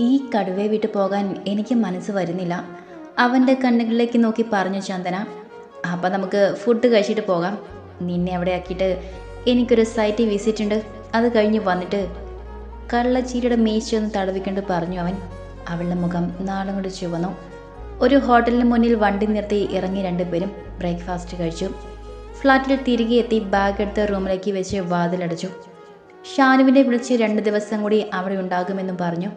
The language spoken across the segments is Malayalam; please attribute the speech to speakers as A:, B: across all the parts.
A: ഈ കടുവയെ വിട്ടു പോകാൻ എനിക്ക് മനസ്സ് വരുന്നില്ല. അവന്റെ കണ്ണുകളിലേക്ക് നോക്കി പറഞ്ഞു ചന്ദന അപ്പം നമുക്ക് ഫുഡ് കഴിച്ചിട്ട് പോകാം. നിന്നെ അവിടെ ആക്കിയിട്ട് എനിക്കൊരു സൈറ്റ് വിസിറ്റ് ഉണ്ട്. അത് കഴിഞ്ഞ് വന്നിട്ട് കള്ളച്ചീരിയുടെ മീശയൊന്ന് തടവിക്കൊണ്ട് പറഞ്ഞു അവൻ. അവളുടെ മുഖം നാളും കൊണ്ട് ചുവന്നു. ഒരു ഹോട്ടലിന് മുന്നിൽ വണ്ടി നിർത്തി ഇറങ്ങി രണ്ടുപേരും ബ്രേക്ക്ഫാസ്റ്റ് കഴിച്ചു. ഫ്ലാറ്റിൽ തിരികെ എത്തി ബാഗ് എടുത്ത് റൂമിലേക്ക് വെച്ച് വാതിലടച്ചു. ഷാനുവിനെ വിളിച്ച് രണ്ട് ദിവസം കൂടി അവിടെ ഉണ്ടാകുമെന്നും പറഞ്ഞു.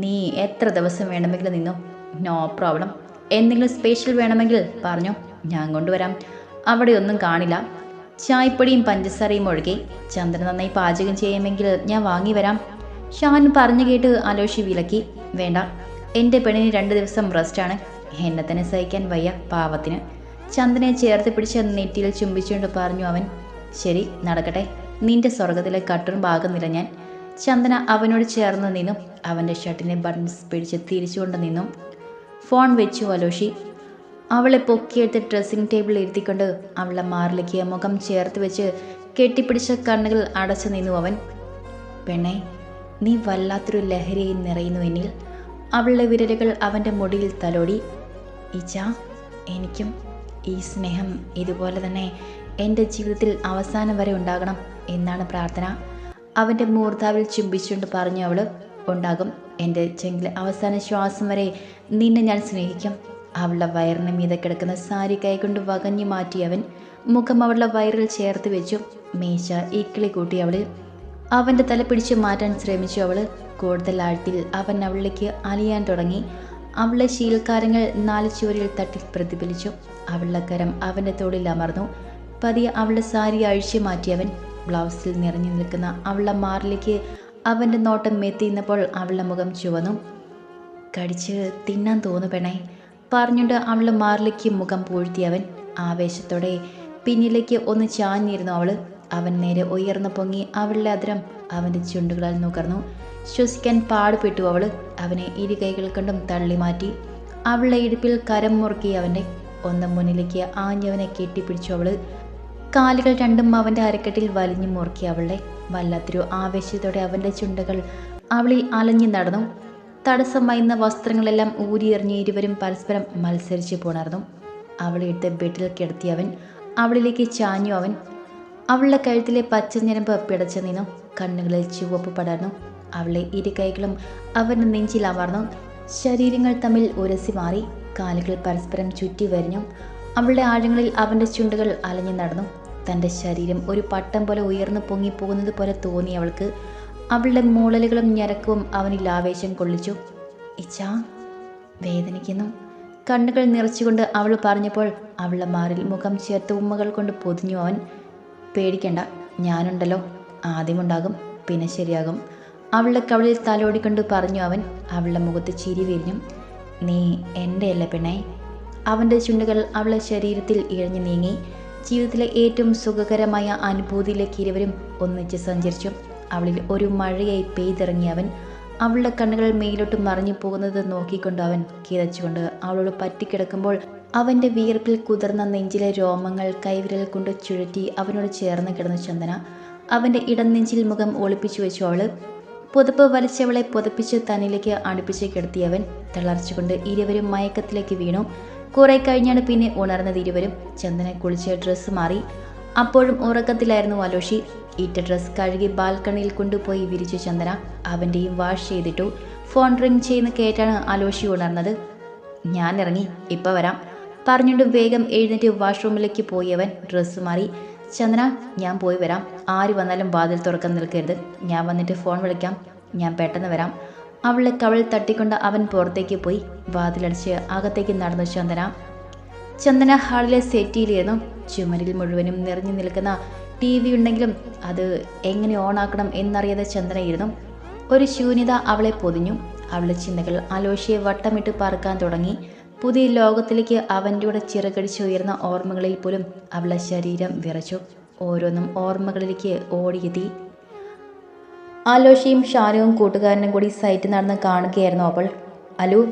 A: നീ എത്ര ദിവസം വേണമെങ്കിലും നിന്നോ? നോ പ്രോബ്ലം എന്തെങ്കിലും സ്പെഷ്യൽ വേണമെങ്കിൽ പറഞ്ഞു. ഞാൻ കൊണ്ടുവരാം. അവിടെ ഒന്നും കാണില്ല. ചായപ്പൊടിയും പഞ്ചസാരയും ഒഴുകി ചന്ദ്രൻ നന്നായി പാചകം ചെയ്യുമെങ്കിൽ ഞാൻ വാങ്ങി വരാം. ഷാൻ പറഞ്ഞു കേട്ട് അലോഷി വിലക്കി. വേണ്ട. എന്റെ പെണ്ണിന് രണ്ട് ദിവസം റെസ്റ്റാണ് എന്നെ തന്നെ സഹിക്കാൻ വയ്യ പാവത്തിന്. ചന്ദ്രനെ ചേർത്ത് പിടിച്ച് നെറ്റിയിൽ ചുംബിച്ചുകൊണ്ട് പറഞ്ഞു അവൻ ശരി നടക്കട്ടെ. നിന്റെ സ്വർഗത്തിലെ കട്ടറും ഭാഗം നില ഞാൻ ചന്ദന അവനോട് ചേർന്ന് നിന്നും അവന്റെ ഷർട്ടിനെ ബട്ടൺസ് പിടിച്ച് തിരിച്ചുകൊണ്ട് നിന്നും ഫോൺ വെച്ചു അലോഷി. അവളെ പൊക്കിയെടുത്ത് ഡ്രസ്സിംഗ് ടേബിളിൽ ഇരുത്തിക്കൊണ്ട് അവളെ മാറിലേക്ക് മുഖം ചേർത്ത് വെച്ച് കെട്ടിപ്പിടിച്ച കണ്ണുകൾ അടച്ചു നിന്നു അവൻ. പെണ്ണെ നീ വല്ലാത്തൊരു ലഹരിയിൽ നിറയുന്നു എന്നിൽ. അവളുടെ വിരലുകൾ അവന്റെ മുടിയിൽ തലോടി. ഇച്ച എനിക്കും ഈ സ്നേഹം ഇതുപോലെ തന്നെ എന്റെ ജീവിതത്തിൽ അവസാനം വരെ ഉണ്ടാകണം എന്നാണ് പ്രാർത്ഥന. അവന്റെ മൂർധാവിൽ ചുംബിച്ചുകൊണ്ട് പറഞ്ഞു അവൾ ഉണ്ടാകും. എന്റെ ചെങ്കിൽ അവസാന ശ്വാസം വരെ നിന്നെ ഞാൻ സ്നേഹിക്കും. അവളുടെ വയറിന് മീതെ കിടക്കുന്ന സാരി കൈകൊണ്ട് വകഞ്ഞു മാറ്റി അവൻ മുഖം അവളുടെ വയറിൽ ചേർത്ത് വെച്ചു. മീശ ഈക്കിളി കൂട്ടി അവൾ അവന്റെ തല പിടിച്ചു മാറ്റാൻ ശ്രമിച്ചു അവൾ കൂടുതൽ ആഴത്തിൽ അവൻ അവളിലേക്ക് അലിയാൻ തുടങ്ങി. അവളുടെ ശീൽക്കാരങ്ങൾ നാല് ചുവരിൽ തട്ടി പ്രതിഫലിച്ചു. അവളുടെ കരം അവന്റെ തോളിൽ അമർന്നു. പതിയെ അവളുടെ സാരി അഴിച്ചു മാറ്റിയവൻ ബ്ലൗസിൽ നിറഞ്ഞു നിൽക്കുന്ന അവളുടെ മാറിലേക്ക് അവന്റെ നോട്ടം എത്തിയിരുന്നപ്പോൾ അവളുടെ മുഖം ചുവന്നു. കടിച്ച് തിന്നാൻ തോന്നു പെണേ പറഞ്ഞുകൊണ്ട് അവളുടെ മാറിലേക്ക് മുഖം പൂഴ്ത്തിയവൻ ആവേശത്തോടെ പിന്നിലേക്ക് ഒന്ന് ചാഞ്ഞിരുന്നു അവൾ അവൻ നേരെ ഉയർന്നു പൊങ്ങി അവളുടെ അതിരം അവന്റെ ചുണ്ടുകളാൽ നുകർന്നു. ശ്വസിക്കാൻ പാടുപെട്ടു അവൾ അവനെ ഇരു കൈകൾ കൊണ്ടും തള്ളി മാറ്റി. അവളുടെ ഇടുപ്പിൽ കരം മുറുക്കി അവന്റെ ഒന്നും മുന്നിലേക്ക് ആഞ്ഞവനെ കെട്ടിപ്പിടിച്ചു അവൾ. കാലുകൾ രണ്ടും അവന്റെ അരക്കെട്ടിൽ വലിഞ്ഞു മുറുക്കി അവളെ. വല്ലാത്തൊരു ആവേശത്തോടെ അവന്റെ ചുണ്ടുകൾ അവളിൽ അലഞ്ഞു നടന്നു. തടസ്സമായിരുന്ന വസ്ത്രങ്ങളെല്ലാം ഊരിയെറിഞ്ഞ് ഇരുവരും പരസ്പരം മത്സരിച്ച് പോണർന്നു അവളെ എടുത്ത് ബെഡിൽ കിടത്തി അവൻ അവളിലേക്ക് ചാഞ്ഞു അവൻ. അവളുടെ കഴുത്തിലെ പച്ച ഞരമ്പ് പിടച്ചു നിന്നു. കണ്ണുകളിൽ ചുവപ്പ് പടർന്നു. അവളെ ഇരു കൈകളും അവന്റെ നെഞ്ചിൽ അമർന്നു. ശരീരങ്ങൾ തമ്മിൽ ഉരസി മാറി. കാലുകൾ പരസ്പരം ചുറ്റി വരിഞ്ഞു. അവളുടെ ആഴങ്ങളിൽ അവന്റെ ചുണ്ടുകൾ അലഞ്ഞു നടന്നു. തന്റെ ശരീരം ഒരു പട്ടം പോലെ ഉയർന്നു പൊങ്ങിപ്പോകുന്നത് പോലെ തോന്നി അവൾക്ക്. അവളുടെ മൂളലുകളും ഞരക്കവും അവനിൽ ആവേശം കൊള്ളിച്ചു. ഇച്ചാ വേദനിക്കുന്നു. കണ്ണുകൾ നിറച്ചുകൊണ്ട് അവൾ പറഞ്ഞപ്പോൾ അവളുടെ മാറിൽ മുഖം ചേർത്ത് ഉമ്മകൾ കൊണ്ട് പൊതിഞ്ഞു അവൻ. പേടിക്കണ്ട ഞാനുണ്ടല്ലോ. ആദ്യമുണ്ടാകും പിന്നെ ശരിയാകും. അവളുടെ കവളിൽ തലോടിക്കൊണ്ട് പറഞ്ഞു അവൻ. അവളുടെ മുഖത്ത് ചിരി വിരിഞ്ഞു. നീ എന്റെയല്ല പെണ്ണേ? അവന്റെ ചുണ്ടുകൾ അവളുടെ ശരീരത്തിൽ ഇഴഞ്ഞു നീങ്ങി. ജീവിതത്തിലെ ഏറ്റവും സുഖകരമായ അനുഭൂതിയിലേക്ക് ഇരുവരും ഒന്നിച്ച് സഞ്ചരിച്ചു. അവളിൽ ഒരു മഴയായി പെയ്തിറങ്ങിയ അവൻ അവളുടെ കണ്ണുകൾ മേലോട്ട് മറിഞ്ഞു പോകുന്നത് നോക്കിക്കൊണ്ട് അവൻ കിതച്ചുകൊണ്ട് അവളോട് പറ്റിക്കിടക്കുമ്പോൾ അവന്റെ വിയർപ്പിൽ കുതിർന്ന നെഞ്ചിലെ രോമങ്ങൾ കൈവിരൽ കൊണ്ട് ചുഴറ്റി അവനോട് ചേർന്ന് കിടന്ന ചന്ദന അവന്റെ ഇടം നെഞ്ചിൽ മുഖം ഒളിപ്പിച്ചു വെച്ചു അവൾ പുതപ്പ് വലിച്ചവളെ പുതപ്പിച്ച് തന്നിലേക്ക് അടുപ്പിച്ച് കിടത്തിയവൻ തളർച്ചുകൊണ്ട് ഇരുവരും മയക്കത്തിലേക്ക് വീണു. കുറെ കഴിഞ്ഞാണ് പിന്നെ ഉണർന്നത് ഇരുവരും. ചന്ദന കുളിച്ച് ഡ്രസ്സ് മാറി. അപ്പോഴും ഉറക്കത്തിലായിരുന്നു അലോഷി. ഇറ്റ ഡ്രസ്സ് കഴുകി ബാൽക്കണിയിൽ കൊണ്ടുപോയി വിരിച്ചു ചന്ദന അവന്റെയും വാഷ് ചെയ്തിട്ടു. ഫോൺ റിംഗ് ചെയ്യുന്ന കേട്ടാണ് അലോഷി ഉണർന്നത്. ഞാൻ ഇറങ്ങി ഇപ്പം വരാം പറഞ്ഞുകൊണ്ട് വേഗം എഴുന്നേറ്റ് വാഷ്റൂമിലേക്ക് പോയി അവൻ. ഡ്രസ്സ് മാറി. ചന്ദന ഞാൻ പോയി വരാം. ആര് വന്നാലും വാതിൽ തുറക്കാൻ നിൽക്കരുത്. ഞാൻ വന്നിട്ട് ഫോൺ വിളിക്കാം. ഞാൻ പെട്ടെന്ന് വരാം. അവളെ കവൾ തട്ടിക്കൊണ്ട് അവൻ പുറത്തേക്ക് പോയി. വാതിലടിച്ച് അകത്തേക്ക് നടന്നു ചന്ദന. ചന്ദന ഹാളിലെ സെറ്റിയിലിരുന്നു. ചുമരിൽ മുഴുവനും നിറഞ്ഞു നിൽക്കുന്ന ടി വി ഉണ്ടെങ്കിലും അത് എങ്ങനെ ഓണാക്കണം എന്നറിയാതെ ചന്ദനയിരുന്നു ഒരു ശൂന്യത അവളെ പൊതിഞ്ഞു. അവളുടെ ചിന്തകൾ അലോഷിയെ വട്ടമിട്ട് പറക്കാൻ തുടങ്ങി. പുതിയ ലോകത്തിലേക്ക് അവന്റെ കൂടെ ചിറകടിച്ചുയർന്ന ഓർമ്മകളിൽ പോലും അവളുടെ ശരീരം വിറച്ചു. ഓരോന്നും ഓർമ്മകളിലേക്ക് ഓടിയെത്തി. ആലോഷിയും ഷാനുവും കൂട്ടുകാരനും കൂടി സൈറ്റ് നടന്ന് കാണുകയായിരുന്നു അവൾ അലു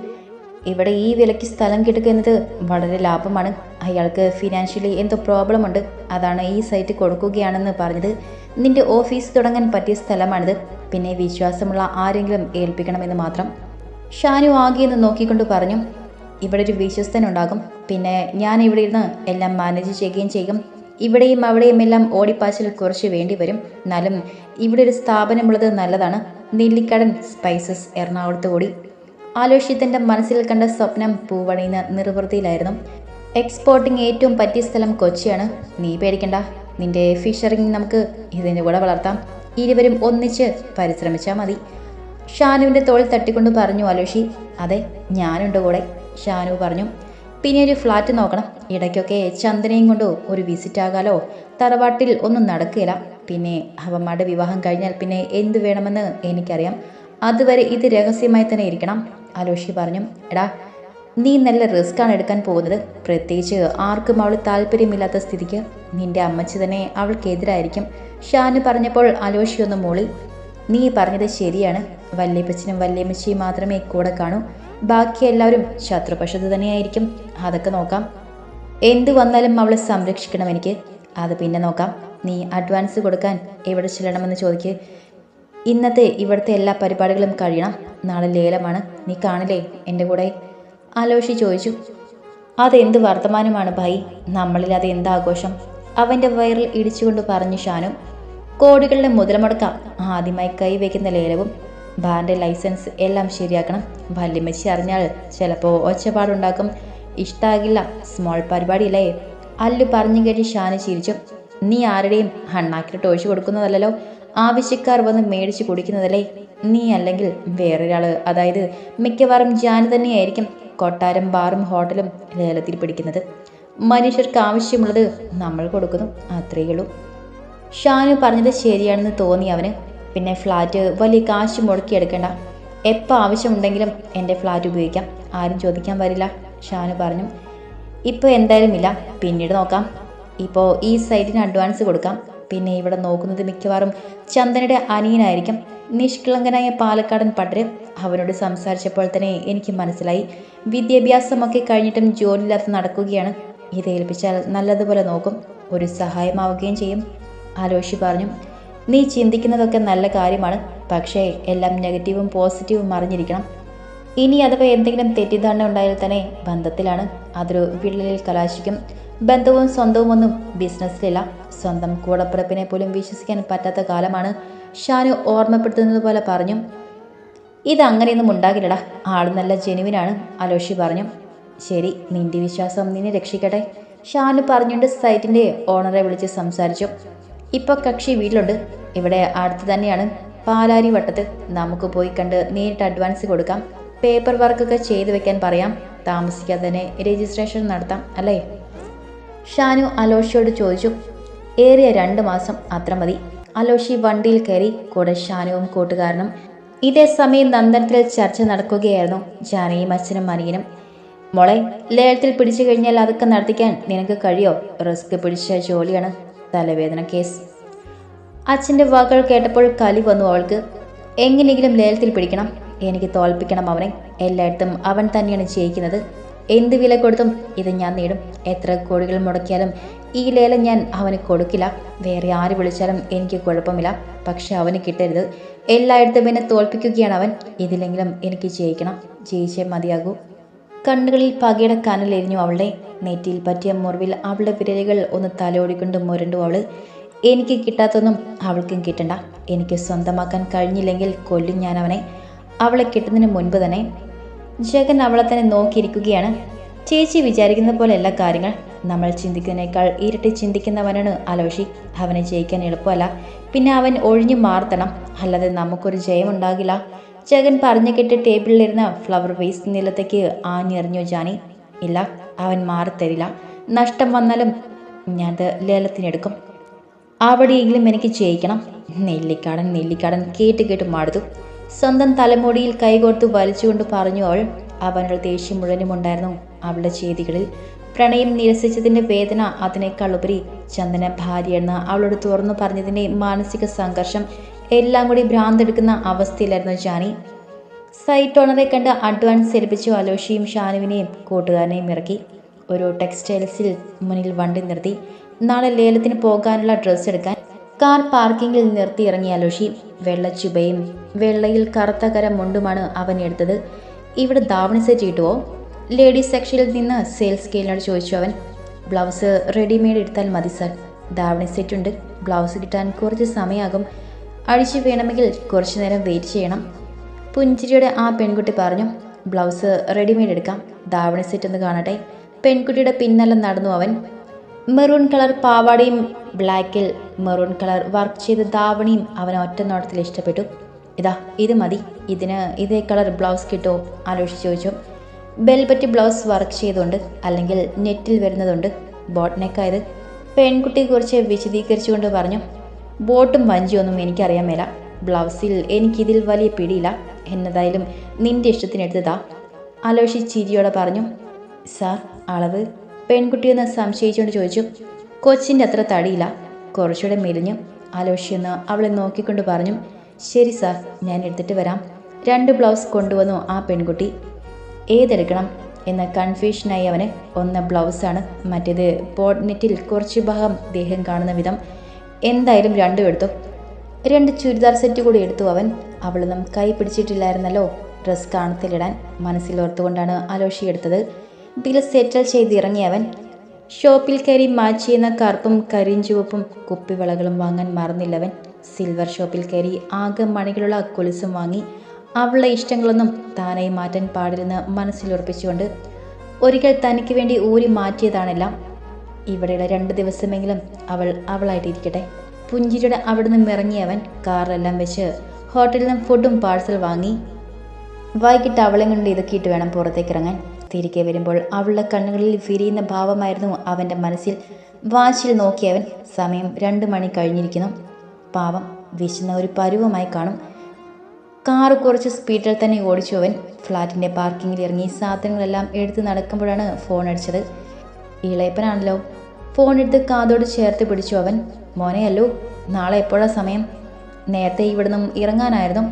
A: ഇവിടെ ഈ വിലയ്ക്ക് സ്ഥലം കിട്ടുന്നത് വളരെ ലാഭമാണ്. അയാൾക്ക് ഫിനാൻഷ്യലി എന്തോ പ്രോബ്ലം ഉണ്ട്. അതാണ് ഈ സൈറ്റ് കൊടുക്കുകയാണെന്ന് പറഞ്ഞത്. നിന്റെ ഓഫീസ് തുടങ്ങാൻ പറ്റിയ സ്ഥലമാണിത്. പിന്നെ വിശ്വാസമുള്ള ആരെങ്കിലും ഏൽപ്പിക്കണമെന്ന് മാത്രം. ഷാനു ആകെയെന്ന് നോക്കിക്കൊണ്ട് പറഞ്ഞു ഇവിടെ ഒരു വിശ്വസ്തനുണ്ടാകും. പിന്നെ ഞാൻ ഇവിടെ ഇരുന്ന് എല്ലാം മാനേജ് ചെയ്യുകയും ചെയ്യും. ഇവിടെയും അവിടെയും എല്ലാം ഓടിപ്പാച്ചിൽ കുറച്ച് വേണ്ടി വരും. എന്നാലും ഇവിടെ ഒരു സ്ഥാപനമുള്ളത് നല്ലതാണ്. നെല്ലിക്കടൻ സ്പൈസസ് എറണാകുളത്ത് കൂടി ആലോഷ്യത്തിന്റെ മനസ്സിൽ കണ്ട സ്വപ്നം പൂവണിയുന്ന നിർവൃത്തിയിലായിരുന്നു. എക്സ്പോർട്ടിങ് ഏറ്റവും പറ്റിയ സ്ഥലം കൊച്ചിയാണ്. നീ പേടിക്കണ്ട. നിന്റെ ഫിഷറിങ് നമുക്ക് ഇതിന്റെ കൂടെ വളർത്താം. ഇരുവരും ഒന്നിച്ച് പരിശ്രമിച്ചാൽ മതി. ഷാനുവിന്റെ തോളിൽ തട്ടിക്കൊണ്ട് പറഞ്ഞു അലോഷി അതെ ഞാനുണ്ട് കൂടെ ഷാനു പറഞ്ഞു. പിന്നെ ഒരു ഫ്ലാറ്റ് നോക്കണം. ഇടയ്ക്കൊക്കെ ചന്ദനയും കൊണ്ട് ഒരു വിസിറ്റ് ആകാലോ. തറവാട്ടിൽ ഒന്നും നടക്കില്ല. പിന്നെ അവന്മാരുടെ വിവാഹം കഴിഞ്ഞാൽ പിന്നെ എന്ത് വേണമെന്ന് എനിക്കറിയാം. അതുവരെ ഇത് രഹസ്യമായി തന്നെ ഇരിക്കണം. അലോഷി പറഞ്ഞു എടാ നീ നല്ല റിസ്ക്കാണ് എടുക്കാൻ പോകുന്നത്. പ്രത്യേകിച്ച് ആർക്കും അവൾ താല്പര്യമില്ലാത്ത സ്ഥിതിക്ക്. നിന്റെ അമ്മച്ചി തന്നെ അവൾക്കെതിരായിരിക്കും. ഷാനു പറഞ്ഞപ്പോൾ അലോഷി ഒന്ന് മോളിൽ നീ പറഞ്ഞത് ശരിയാണ്. വല്യപ്പച്ചനും വല്യമ്മച്ചിയും മാത്രമേ കൂടെ കാണൂ. ബാക്കി എല്ലാവരും ശത്രുപക്ഷത്ത് തന്നെയായിരിക്കും. അതൊക്കെ നോക്കാം. എന്ത് വന്നാലും അവളെ സംരക്ഷിക്കണം എനിക്ക്. അത് പിന്നെ നോക്കാം. നീ അഡ്വാൻസ് കൊടുക്കാൻ എവിടെ ചെല്ലണമെന്ന് ചോദിക്ക്. ഇന്നത്തെ ഇവിടുത്തെ എല്ലാ പരിപാടികളും കഴിയണം. നാളെ ലേലമാണ്. നീ കാണില്ലേ എന്റെ കൂടെ? ആലോചിച്ച് ചോദിച്ചു. അതെന്ത് വർത്തമാനമാണ് ഭായി? നമ്മളിൽ അത് എന്താഘോഷം? അവന്റെ വയറിൽ ഇടിച്ചുകൊണ്ട് പറഞ്ഞു ഷാനു. കോടികളുടെ മുതൽ മുടക്കാം ആദ്യമായി കൈവയ്ക്കുന്ന ലേലവും ബാറിന്റെ ലൈസൻസ് എല്ലാം ശരിയാക്കണം. വല്യമ്മച്ചി അറിഞ്ഞാൽ ചിലപ്പോൾ ഒച്ചപ്പാടുണ്ടാക്കും. ഇഷ്ടാകില്ല സ്മോൾ പരിപാടിയില്ലേ? അല്ലു പറഞ്ഞു കേട്ട് ഷാന് ചിരിച്ചു. നീ ആരുടെയും ഹണ്ണാക്കിട്ട് ഒഴിച്ചു കൊടുക്കുന്നതല്ലല്ലോ? ആവശ്യക്കാർ വന്ന് മേടിച്ച് കുടിക്കുന്നതല്ലേ? നീ അല്ലെങ്കിൽ വേറൊരാൾ അതായത് മിക്കവാറും ജാന് തന്നെയായിരിക്കും കൊട്ടാരം ബാറും ഹോട്ടലും ലേലത്തിൽ പിടിക്കുന്നത്. മനുഷ്യർക്ക് ആവശ്യമുള്ളത് നമ്മൾ കൊടുക്കുന്നു. അത്രയേ ഉള്ളൂ. ഷാനു പറഞ്ഞത് ശരിയാണെന്ന് തോന്നി അവന്. പിന്നെ ഫ്ലാറ്റ് വലിയ കാശ് മുടക്കിയെടുക്കേണ്ട എപ്പോൾ ആവശ്യമുണ്ടെങ്കിലും എന്റെ ഫ്ലാറ്റ് ഉപയോഗിക്കാം. ആരും ചോദിക്കാൻ വരില്ല. ഷാനു പറഞ്ഞു. ഇപ്പോൾ എന്തായാലും ഇല്ല. പിന്നീട് നോക്കാം. ഇപ്പോൾ ഈ സൈറ്റിന് അഡ്വാൻസ് കൊടുക്കാം. പിന്നെ ഇവിടെ നോക്കുന്നത് മിക്കവാറും ചന്ദനയുടെ അനിയനായിരിക്കും. നിഷ്കളങ്കനായ പാലക്കാടൻ പട്ടര് അവനോട് സംസാരിച്ചപ്പോൾ തന്നെ എനിക്ക് മനസ്സിലായി. വിദ്യാഭ്യാസമൊക്കെ കഴിഞ്ഞിട്ടും ജോലിയില്ലാത്ത നടക്കുകയാണ്. ഇത് ഏൽപ്പിച്ചാൽ നല്ലതുപോലെ നോക്കും. ഒരു സഹായമാവുകയും ചെയ്യും. ആലോഷി പറഞ്ഞു. നീ ചിന്തിക്കുന്നതൊക്കെ നല്ല കാര്യമാണ്. പക്ഷേ എല്ലാം നെഗറ്റീവും പോസിറ്റീവും അറിഞ്ഞിരിക്കണം ഇനി അഥവാ എന്തെങ്കിലും തെറ്റിദ്ധാരണ ഉണ്ടായാൽ തന്നെ ബന്ധത്തിലാണ്. അതൊരു വിള്ളലിൽ കലാശിക്കും. ബന്ധവും സ്വന്തവും ഒന്നും ബിസിനസ്സിലില്ല. സ്വന്തം കൂടപ്പിറപ്പിനെ പോലും വിശ്വസിക്കാൻ പറ്റാത്ത കാലമാണ്. ഷാനു ഓർമ്മപ്പെടുത്തുന്നത് പോലെ പറഞ്ഞു. ഇതങ്ങനെയൊന്നും ഉണ്ടാകില്ലടാ. ആൾ നല്ല ജെനുവിനാണ് അലോഷി പറഞ്ഞു. ശരി നിന്റെ വിശ്വാസം നിന്നെ രക്ഷിക്കട്ടെ ഷാനു പറഞ്ഞുകൊണ്ട് സൈറ്റിന്റെ ഓണറെ വിളിച്ച് സംസാരിച്ചു. ഇപ്പോൾ കക്ഷി വീട്ടിലുണ്ട്. ഇവിടെ അടുത്ത് തന്നെയാണ്. പാലാരി വട്ടത്ത്. നമുക്ക് പോയി കണ്ട് നേരിട്ട് അഡ്വാൻസ് കൊടുക്കാം. പേപ്പർ വർക്കൊക്കെ ചെയ്തു വെക്കാൻ പറയാം. താമസിക്കാതെ തന്നെ രജിസ്ട്രേഷൻ നടത്താം അല്ലേ? ഷാനു അലോഷിയോട് ചോദിച്ചു. ഏറിയ രണ്ട് മാസം അത്ര മതി. അലോഷി വണ്ടിയിൽ കയറി കൂടെ ഷാനുവും കൂട്ടുകാരനും. ഇതേ സമയം നന്ദനത്തിൽ ചർച്ച നടക്കുകയായിരുന്നു ജാനയും അച്ഛനും മനിയനും മോളെ ലേലത്തിൽ പിടിച്ചു കഴിഞ്ഞാൽ അതൊക്കെ നടത്തിക്കാൻ നിനക്ക് കഴിയോ? റിസ്ക് പിടിച്ച ജോലിയാണ്. തലവേദന കേസ്. അച്ഛന്റെ വാക്കുകൾ കേട്ടപ്പോൾ കലി വന്നു അവൾക്ക്. എങ്ങനെയെങ്കിലും ലേലത്തിൽ പിടിക്കണം. എനിക്ക് തോൽപ്പിക്കണം അവനെ. എല്ലായിടത്തും അവൻ തന്നെയാണ് ജയിക്കുന്നത്. എന്ത് വില കൊടുത്തും ഇത് ഞാൻ നേടും. എത്ര കോടികൾ മുടക്കിയാലും ഈ ലേലം ഞാൻ അവന് കൊടുക്കില്ല. വേറെ ആര് വിളിച്ചാലും എനിക്ക് കുഴപ്പമില്ല. പക്ഷെ അവന് കിട്ടരുത്. എല്ലായിടത്തും എന്നെ തോൽപ്പിക്കുകയാണ് അവൻ. ഇതിലെങ്കിലും എനിക്ക് ജയിക്കണം. ജയിച്ചേ മതിയാകൂ. കണ്ണുകളിൽ പകയുടെ കനലെരിഞ്ഞു അവളുടെ നെറ്റിയിൽ പറ്റിയ മുറിവിൽ അവളുടെ വിരലുകൾ ഒന്ന് തലോടിക്കൊണ്ട് മുരണ്ടു അവൾ എനിക്ക് കിട്ടാത്തൊന്നും അവൾക്കും കിട്ടണ്ട. എനിക്ക് സ്വന്തമാക്കാൻ കഴിഞ്ഞില്ലെങ്കിൽ കൊല്ലും ഞാൻ അവനെ. അവളെ കിട്ടുന്നതിന് മുൻപ് തന്നെ. ജഗൻ അവളെ തന്നെ നോക്കിയിരിക്കുകയാണ്. ചേച്ചി വിചാരിക്കുന്ന എല്ലാ കാര്യങ്ങൾ. നമ്മൾ ചിന്തിക്കുന്നതിനേക്കാൾ ഇരട്ടി ചിന്തിക്കുന്നവനാണ് അലോഷി. അവനെ ജയിക്കാൻ എളുപ്പമല്ല. പിന്നെ അവൻ ഒഴിഞ്ഞു മാർത്തണം അല്ലാതെ നമുക്കൊരു ജയമുണ്ടാകില്ല. ജഗൻ പറഞ്ഞു കെട്ടി ടേബിളിലിരുന്ന ഫ്ലവർ വേസ്റ്റ് നിലത്തേക്ക് ആഞ്ഞെറിഞ്ഞു ജാനി. ഇല്ല അവൻ മാറിത്തരില്ല നഷ്ടം വന്നാലും ഞാനത് ലേലത്തിനെടുക്കും. അവിടെയെങ്കിലും എനിക്ക് ചെയ്യിക്കണം. നെല്ലിക്കാടൻ നെല്ലിക്കാടൻ കേട്ട് കേട്ട് മടുത്തു. സ്വന്തം തലമുടിയിൽ കൈകോർത്ത് വലിച്ചുകൊണ്ട് പറഞ്ഞു അവൾ. അവനുള്ള ദേഷ്യം മുഴുവനും ഉണ്ടായിരുന്നു അവളുടെ ചെയ്തികളിൽ പ്രണയം നിരസിച്ചതിന്റെ വേദന അതിനേക്കാൾ ഉപരി ചന്ദന ഭാര്യയെന്ന് അവളോട് തുറന്നു പറഞ്ഞതിന്റെ മാനസിക സംഘർഷം എല്ലാം കൂടി ഭ്രാന്തെടുക്കുന്ന അവസ്ഥയിലായിരുന്നു ജാനി. സൈറ്റ് ഓണറെ കണ്ട് അഡ്വാൻസ് ഏൽപ്പിച്ചു അലോഷിയും ഷാനുവിനെയും കൂട്ടുകാരനെയും ഇറക്കി. ഒരു ടെക്സ്റ്റൈൽസിൽ മുന്നിൽ വണ്ടി നിർത്തി. നാളെ ലേലത്തിന് പോകാനുള്ള ഡ്രസ്സ് എടുക്കാൻ കാർ പാർക്കിങ്ങിൽ നിർത്തി ഇറങ്ങിയ അലോഷി. വെള്ളച്ചുബയും വെള്ളയിൽ കറുത്ത കര മുണ്ടുമാണ് അവൻ എടുത്തത്. ഇവിടെ ധാവണി സെറ്റ് കിട്ടുമോ ലേഡീസ് സെക്ഷനിൽ നിന്ന് സെയിൽസ് സ്കെയിലിനോട് ചോദിച്ചു അവൻ. ബ്ലൗസ് റെഡിമെയ്ഡ് എടുത്താൽ മതി സർ ധാവണി സെറ്റ് ഉണ്ട്. ബ്ലൗസ് കിട്ടാൻ കുറച്ച് സമയമാകും അഴിച്ചു വേണമെങ്കിൽ കുറച്ചു നേരം വെയിറ്റ് ചെയ്യണം. പുഞ്ചിരിയുടെ ആ പെൺകുട്ടി പറഞ്ഞു ബ്ലൗസ് റെഡിമെയ്ഡ് എടുക്കാം. ധാവണി സെറ്റ് ഒന്ന് കാണട്ടെ. പെൺകുട്ടിയുടെ പിന്നല്ല നടന്നു അവൻ മെറൂൺ കളർ പാവാടയും ബ്ലാക്കിൽ മെറൂൺ കളർ വർക്ക് ചെയ്ത ധാവണിയും അവൻ ഒറ്റ നോട്ടത്തിൽ ഇഷ്ടപ്പെട്ടു. ഇതാ ഇത് മതി. ഇതിന് ഇതേ കളർ ബ്ലൗസ് കിട്ടുമോ? ആലോചിച്ച് ചോദിച്ചു. ബെൽബറ്റ് ബ്ലൗസ് വർക്ക് ചെയ്തുകൊണ്ട് അല്ലെങ്കിൽ നെറ്റിൽ വരുന്നതുണ്ട് ബോട്ട് നെക്കായത്. പെൺകുട്ടി കുറച്ച് വിശദീകരിച്ചുകൊണ്ട് പറഞ്ഞു ബോട്ടും വഞ്ചിയൊന്നും എനിക്കറിയാൻ മേല. ബ്ലൗസിൽ എനിക്കിതിൽ വലിയ പിടിയില്ല. എന്നതായാലും നിന്റെ ഇഷ്ടത്തിനെടുത്തതാ. അലോഷി ചിരിയോടെ പറഞ്ഞു സാർ അളവ്? പെൺകുട്ടിയെന്ന് സംശയിച്ചുകൊണ്ട് ചോദിച്ചു. കൊച്ചിന്റെ അത്ര തടിയില്ല. കുറച്ചുകൂടെ മെലിഞ്ഞു. അലോഷിയെന്ന് അവളെ നോക്കിക്കൊണ്ട് പറഞ്ഞു ശരി സാർ ഞാൻ എടുത്തിട്ട് വരാം. രണ്ട് ബ്ലൗസ് കൊണ്ടുവന്നു ആ പെൺകുട്ടി. ഏതെടുക്കണം? എന്ന കൺഫ്യൂഷനായി അവന്. ഒന്ന് ബ്ലൗസാണ് മറ്റേത് ബോഡ്നെറ്റിൽ കുറച്ച് ഭാഗം ദേഹം കാണുന്ന വിധം. എന്തായാലും രണ്ടും എടുത്തു. രണ്ട് ചുരിദാർ സെറ്റ് കൂടി എടുത്തു അവൻ. അവളൊന്നും കൈ പിടിച്ചിട്ടില്ലായിരുന്നല്ലോ. ഡ്രസ് കാണത്തിലിടാൻ മനസ്സിലോർത്തുകൊണ്ടാണ് അലോഷി എടുത്തത്. ബിൽ സെറ്റിൽ ചെയ്ത് ഇറങ്ങിയവൻ ഷോപ്പിൽ കയറി മാച്ച് ചെയ്യുന്ന കറുപ്പും കരിഞ്ചുവപ്പും കുപ്പിവളകളും വാങ്ങാൻ മറന്നില്ലവൻ സിൽവർ ഷോപ്പിൽ കയറി ആകെ മണികളുള്ള കൊലുസും വാങ്ങി. അവളുടെ ഇഷ്ടങ്ങളൊന്നും താനായി മാറ്റാൻ പാടില്ലെന്ന് മനസ്സിലുറപ്പിച്ചുകൊണ്ട് ഒരിക്കൽ തനിക്ക് വേണ്ടി ഊരി മാറ്റിയതാണെല്ലാം ഇവിടെയുള്ള രണ്ട് ദിവസമെങ്കിലും അവൾ അവളായിട്ടിരിക്കട്ടെ. പുഞ്ചിരിയുടെ അവിടെ നിന്നും ഇറങ്ങിയവൻ കാറിലെല്ലാം വെച്ച് ഹോട്ടലിൽ നിന്നും ഫുഡും പാഴ്സൽ വാങ്ങി വൈകിട്ട് അവളെ കൊണ്ട് ഇതൊക്കെയിട്ട് വേണം പുറത്തേക്ക് ഇറങ്ങാൻ തിരികെ വരുമ്പോൾ അവളുടെ കണ്ണുകളിൽ വിരിയുന്ന ഭാവമായിരുന്നു അവന്റെ മനസ്സിൽ. വാച്ചിൽ നോക്കിയവൻ സമയം രണ്ട് മണി കഴിഞ്ഞിരിക്കുന്നു. പാവം വിശുന്ന ഒരു പരുവമായി കാണും. കാർ കുറച്ച് സ്പീഡിൽ തന്നെ ഓടിച്ചു അവൻ. ഫ്ലാറ്റിന്റെ പാർക്കിങ്ങിൽ ഇറങ്ങി സാധനങ്ങളെല്ലാം എടുത്ത് നടക്കുമ്പോഴാണ് ഫോൺ അടിച്ചത്. ഇളയപ്പനാണല്ലോ. ഫോൺ എടുത്ത് കാതോട് ചേർത്ത് പിടിച്ചു അവൻ. മോനെയല്ലോ നാളെ എപ്പോഴാ സമയം? നേരത്തെ ഇവിടുന്ന് ഇറങ്ങാനായിരുന്നു.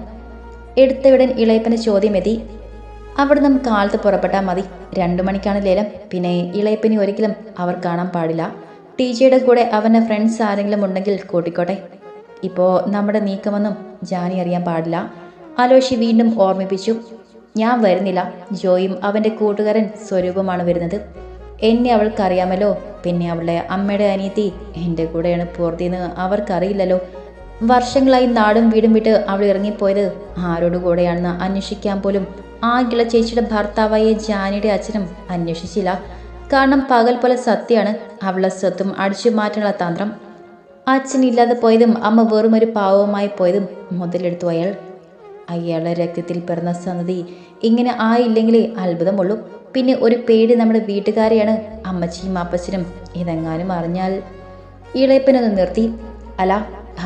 A: എടുത്തവിടൻ ഇളയപ്പന്റെ ചോദ്യം എത്തി. അവിടുന്ന് കാലത്ത് പുറപ്പെട്ടാൽ മതി. രണ്ടു മണിക്കാണ് ലേലം. പിന്നെ ഇളയപ്പനി ഒരിക്കലും അവർ കാണാൻ പാടില്ല. ടീച്ചയുടെ കൂടെ അവന്റെ ഫ്രണ്ട്സ് ആരെങ്കിലും ഉണ്ടെങ്കിൽ കൂട്ടിക്കോട്ടെ. ഇപ്പോൾ നമ്മുടെ നീക്കമൊന്നും ജാനി അറിയാൻ പാടില്ല. അലോഷി വീണ്ടും ഓർമ്മിപ്പിച്ചു. ഞാൻ വരുന്നില്ല. ജോയും അവന്റെ കൂട്ടുകാരൻ സ്വരൂപമാണ് വരുന്നത്. എന്നെ അവൾക്കറിയാമല്ലോ. പിന്നെ അവളുടെ അമ്മയുടെ അനിയത്തി എന്റെ കൂടെയാണ് പൂർത്തിയെന്ന് അവർക്കറിയില്ലല്ലോ. വർഷങ്ങളായി നാടും വീടും വിട്ട് അവൾ ഇറങ്ങിപ്പോയത് ആരോട് കൂടെയാണെന്ന് അന്വേഷിക്കാൻ പോലും ആ ഇള ചേച്ചിയുടെ ഭർത്താവായ ജാനിയുടെ അച്ഛനും അന്വേഷിച്ചില്ല. കാരണം പകൽ പോലെ സത്യമാണ് അവളെ സ്വത്തും അടിച്ചു മാറ്റാനുള്ള തന്ത്രം. അച്ഛനില്ലാതെ പോയതും അമ്മ വെറുമൊരു പാവമായി പോയതും മുതലെടുത്തു അയാൾ. അയാളുടെ രക്തത്തിൽ പിറന്ന സന്നതി ഇങ്ങനെ ആയില്ലെങ്കിലേ അത്ഭുതമുള്ളൂ. പിന്നെ ഒരു പേടി നമ്മുടെ വീട്ടുകാരെയാണ് അമ്മച്ചിയും അപ്പച്ചനും ഇതെങ്ങാനും അറിഞ്ഞാൽ. ഇളയപ്പനൊന്ന് നിർത്തി. അല്ല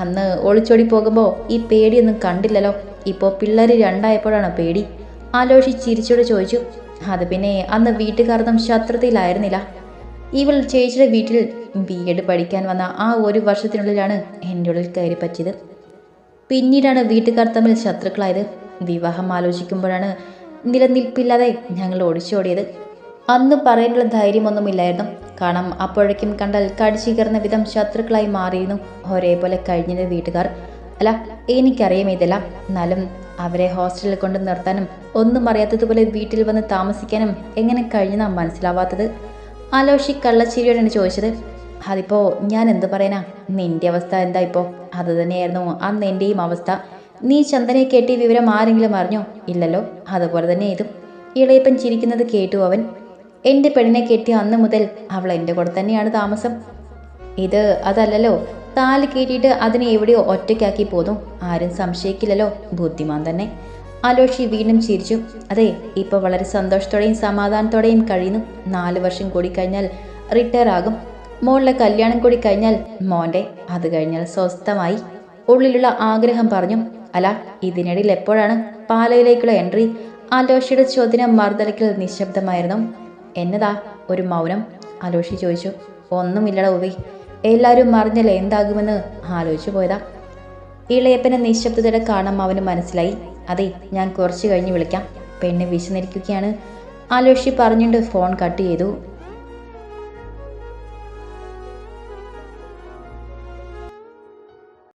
A: അന്ന് ഒളിച്ചോടി പോകുമ്പോൾ ഈ പേടിയൊന്നും കണ്ടില്ലല്ലോ. ഇപ്പോൾ പിള്ളേർ രണ്ടായപ്പോഴാണ് പേടി? ആലോചി ചിരിച്ചോടെ ചോദിച്ചു. അത് പിന്നെ അന്ന് വീട്ടുകാർന്നും ശത്രുതയിലായിരുന്നില്ല. ഇവൾ ചേച്ചിയുടെ വീട്ടിൽ ബി എഡ് പഠിക്കാൻ വന്ന ആ ഒരു വർഷത്തിനുള്ളിലാണ് എന്റെ ഉള്ളിൽ കയറി പറ്റിയത്. പിന്നീടാണ് വീട്ടുകാർ തമ്മിൽ ശത്രുക്കളായത്. വിവാഹം ആലോചിക്കുമ്പോഴാണ് നിലനിൽപ്പില്ലാതെ ഞങ്ങൾ ഒടിച്ചോടിയത് അന്ന് പറയാനുള്ള ധൈര്യമൊന്നുമില്ലായിരുന്നു. കാരണം അപ്പോഴേക്കും കണ്ടാൽ കടിച്ചു കയറുന്ന വിധം ശത്രുക്കളായി മാറിയിരുന്നു ഒരേപോലെ കഴിഞ്ഞത് വീട്ടുകാർ. അല്ല എനിക്കറിയാം ഇതെല്ലാം. എന്നാലും അവരെ ഹോസ്റ്റലിൽ കൊണ്ട് നിർത്താനും ഒന്നും അറിയാത്തതുപോലെ വീട്ടിൽ വന്ന് താമസിക്കാനും എങ്ങനെ കഴിഞ്ഞെന്നാ മനസ്സിലാവാത്തത്. ആലോഷി കള്ളച്ചിരിയോടാണ് ചോദിച്ചത്. അതിപ്പോ ഞാൻ എന്ത് പറയാനാ? നിന്റെ അവസ്ഥ എന്താ ഇപ്പോ? അത് തന്നെയായിരുന്നു അന്ന് എന്റെയും അവസ്ഥ. നീ ചന്ദനെ കേട്ടി വിവരം ആരെങ്കിലും അറിഞ്ഞോ? ഇല്ലല്ലോ. അതുപോലെ തന്നെ ഇതും. ഇളയപ്പൻ ചിരിക്കുന്നത് കേട്ടു അവൻ. എന്റെ പെണ്ണിനെ കെട്ടിയ അന്ന് മുതൽ അവൾ എന്റെ കൂടെ തന്നെയാണ് താമസം. ഇത് അതല്ലല്ലോ. താൽ കീട്ടിയിട്ട് അതിനെ എവിടെയോ ഒറ്റയ്ക്കാക്കി പോന്നു. ആരും സംശയിക്കില്ലല്ലോ. ബുദ്ധിമാൻ തന്നെ. ആലോഷി വീണ്ടും ചിരിച്ചു. അതെ ഇപ്പോൾ വളരെ സന്തോഷത്തോടെയും സമാധാനത്തോടെയും കഴിയുന്നു. നാല് വർഷം കൂടി കഴിഞ്ഞാൽ റിട്ടയർ ആകും മോളുടെ കല്യാണം കൂടി കഴിഞ്ഞാൽ മോന്റെ അത് കഴിഞ്ഞാൽ സ്വസ്ഥമായി ഉള്ളിലുള്ള ആഗ്രഹം പറഞ്ഞു അല്ല ഇതിനിടയിൽ എപ്പോഴാണ് പാലയിലേക്കുള്ള എൻട്രി? ആലോഷിയുടെ ചോദ്യം മറുതലയ്ക്കൽ നിശബ്ദമായിരുന്നു. എന്നതാ ഒരു മൗനം? ആലോഷി ചോദിച്ചു. ഒന്നുമില്ലട ഉവി എല്ലാവരും മറിഞ്ഞാൽ എന്താകുമെന്ന് ആലോചിച്ചു പോയതാ. ഇളയപ്പനെ നിശബ്ദതയുടെ കാണാൻ അവന് മനസ്സിലായി. അതെ ഞാൻ കുറച്ച് കഴിഞ്ഞ് വിളിക്കാം. പെണ്ണ് വിശന്നിരിക്കുകയാണ്. ആലോഷി പറഞ്ഞുകൊണ്ട് ഫോൺ കട്ട് ചെയ്തു.